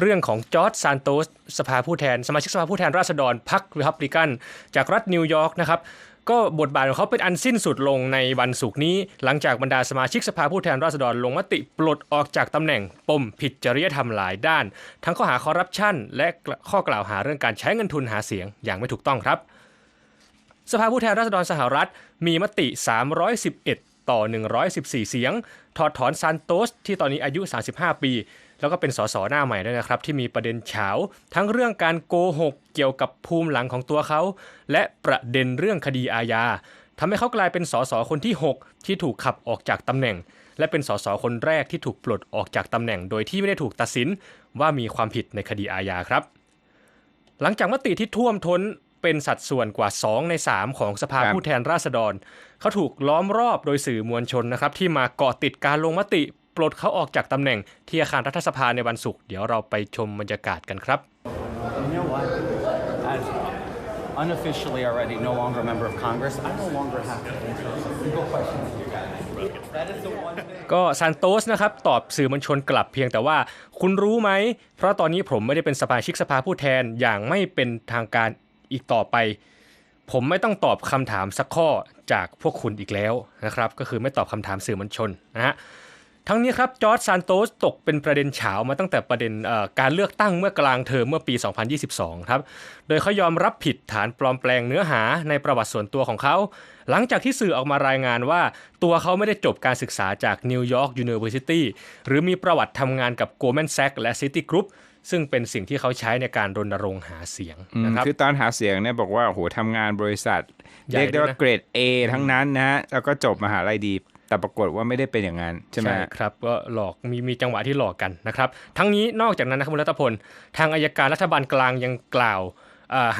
เรื่องของจอร์จซานโตสสภาผู้แทน สมาชิกสภาผู้แทนราษฎรพรรครีพับลิกัน จากรัฐนิวยอร์กนะครับก็บทบาทของเขาเป็นอันสิ้นสุดลงในวันศุกร์นี้ หลังจากบรรดาสมาชิกสภาผู้แทนราษฎรลงมติปลดออกจากตำแหน่งปมผิดจริยธรรมหลายด้าน ทั้งข้อหาคอร์รัปชันและข้อกล่าวหาเรื่องการใช้เงินทุนหาเสียงอย่างไม่ถูกต้องครับ สภาผู้แทนราษฎรสหรัฐมีมติ 311 ต่อ 114 เสียง ถอดถอนซานโตสที่ตอนนี้อายุ 35 ปี แล้วก็เป็นสสหน้าใหม่ด้วยนะครับ ที่มีประเด็นเฉาทั้งเรื่องการโกหกเกี่ยวกับภูมิหลังของตัวเขา และประเด็นเรื่องคดีอาญาทำให้เขากลายเป็นสสคนที่ 6 ที่ถูกขับออกจากตำแหน่ง และเป็นสสคนแรกที่ถูกปลดออกจากตำแหน่ง โดยที่ไม่ได้ถูกตัดสินว่ามีความผิดในคดีอาญาครับ หลังจากมติที่ท่วมท้น เป็นสัดส่วนกว่า 2 ใน 3 ของสภาครับผู้แทนราษฎร เขาถูกล้อมรอบโดยสื่อมวลชนนะครับ ที่มาเกาะติดการลงมติ ปลดเขาออกจากตำแหน่งที่อาคารรัฐสภาในวันศุกร์เดี๋ยวเราไปชมบรรยากาศกันครับ You know what? As unofficially already no longer a member of Congress, I no longer have to answer a single question to you guys. That is the one thing. ก็ซานโตสนะครับตอบสื่อมวลชนกลับเพียงแต่ว่า คุณรู้ไหม เพราะตอนนี้ผมไม่ได้เป็นสมาชิกสภาผู้แทนอย่างไม่เป็นทางการ อีกต่อไป ผมไม่ต้องตอบคำถามสักข้อจากพวกคุณอีกแล้วนะครับ ก็คือไม่ตอบคำถามสื่อมวลชนนะฮะ ทั้งนี้ครับจอร์จซานโตสตกเป็นประเด็นเฉามาตั้งแต่ประเด็นเอ่อการเลือกตั้งเมื่อกลางเทอมเมื่อปี 2022 ครับ โดยเขายอมรับผิดฐานปลอมแปลงเนื้อหาในประวัติส่วนตัวของเขา หลังจากที่สื่อออกมารายงานว่า ตัวเขาไม่ได้จบการศึกษาจาก New York University หรือมีประวัติทำงานกับ Goldman Sachs และ Citigroup ซึ่งเป็นสิ่งที่เขาใช้ในการรณรงค์หาเสียงอืมนะครับคือตอนหาเสียงเนี่ยบอกว่าโอ้โหทำงานบริษัทใหญ่เรียกได้ด้วยว่านะเกรด A ทั้งนั้นนะฮะแล้วก็จบมหาลัยดี แต่ปรากฏว่าไม่ได้เป็นอย่างนั้นใช่ไหมใช่ครับก็หลอกมีมีจังหวะที่หลอกกันนะครับ ทั้งนี้นอกจากนั้นนะครับคุณรัตพล ทางอายการรัฐบาลกลางยังกล่าว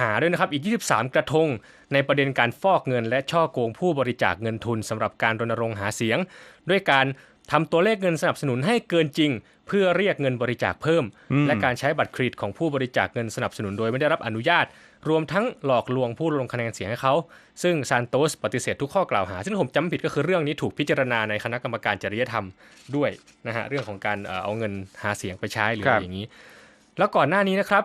หาด้วยนะครับอีก 23 กระทง ในประเด็นการฟอกเงิน และช่อโกงผู้บริจาคเงินทุนสำหรับการรณรงค์หาเสียง ด้วยการ ทำตัวเลขเงินสนับสนุนให้เกินจริง เพื่อเรียกเงินบริจาคเพิ่ม และการใช้บัตรเครดิตของผู้บริจาคเงินสนับสนุนโดยไม่ได้รับอนุญาต รวมทั้งหลอกลวงผู้ลงคะแนนเสียงให้เขา ซึ่งซานโตสปฏิเสธทุกข้อกล่าวหา ซึ่งผมจำไม่ผิดก็คือเรื่องนี้ถูกพิจารณาในคณะกรรมการจริยธรรมด้วยนะฮะเรื่องของการเอ่อเอาเงินหาเสียงไปใช้หรืออะไรอย่างนี้ แล้วก่อนหน้านี้นะครับ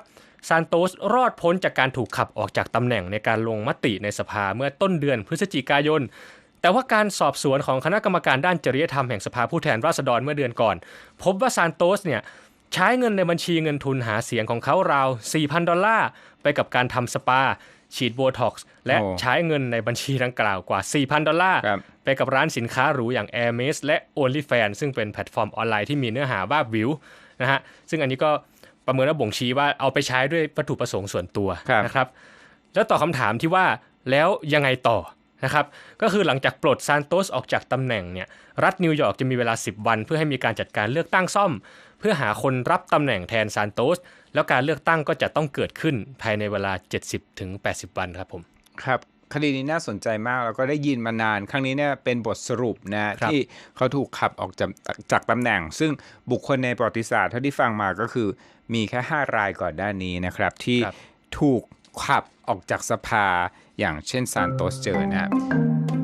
ซานโตสรอดพ้นจากการถูกขับออกจากตำแหน่งในการลงมติในสภาเมื่อต้นเดือนพฤศจิกายน แต่ว่าการสอบสวนของคณะกรรมการด้านจริยธรรมแห่งสภาผู้แทนราษฎรเมื่อเดือนก่อน พบว่าซานโตสเนี่ยใช้เงินในบัญชีเงินทุนหาเสียงของเขาราว 4,000 ดอลลาร์ ไปกับการทำสปา ฉีดโบท็อกซ์และโอ้ใช้เงินในบัญชีดังกล่าวกว่า 4,000 ดอลลาร์ครับไปกับร้านสินค้าหรูอย่าง Hermes และ OnlyFans ซึ่งเป็นแพลตฟอร์มออนไลน์ที่มีเนื้อหาบ้าวิวนะฮะซึ่งอันนี้ก็ประเมินและบ่งชี้ว่าเอาไปใช้ด้วยวัตถุประสงค์ส่วนตัวครับนะครับ แล้วต่อบคำถามที่ว่าแล้วยังไงต่อ นะครับก็คือหลังจากปลดซานโตสออกจากตำแหน่งเนี่ยรัฐนิวยอร์กจะมีเวลา 10 วัน เพื่อให้มีการจัดการเลือกตั้งซ่อม เพื่อหาคนรับตำแหน่งแทนซานโตสแล้วการเลือกตั้งก็จะต้องเกิดขึ้นภายในเวลา 70-80ถึง80วันครับผมครับคดีนี้น่าสนใจมากแล้วก็ได้ยินมานาน ครั้งนี้เนี่ยเป็นบทสรุปนะครับที่เขาถูกขับออกจากจากตำแหน่ง ซึ่งบุคคลในประวัติศาสตร์เท่าที่ฟังมาก็คือ มีแค่ 5 รายก่อนด้านนี้นะครับ ที่ครับถูก ขับออกจากสภาอย่างเช่นซานโตสเจอนะครับ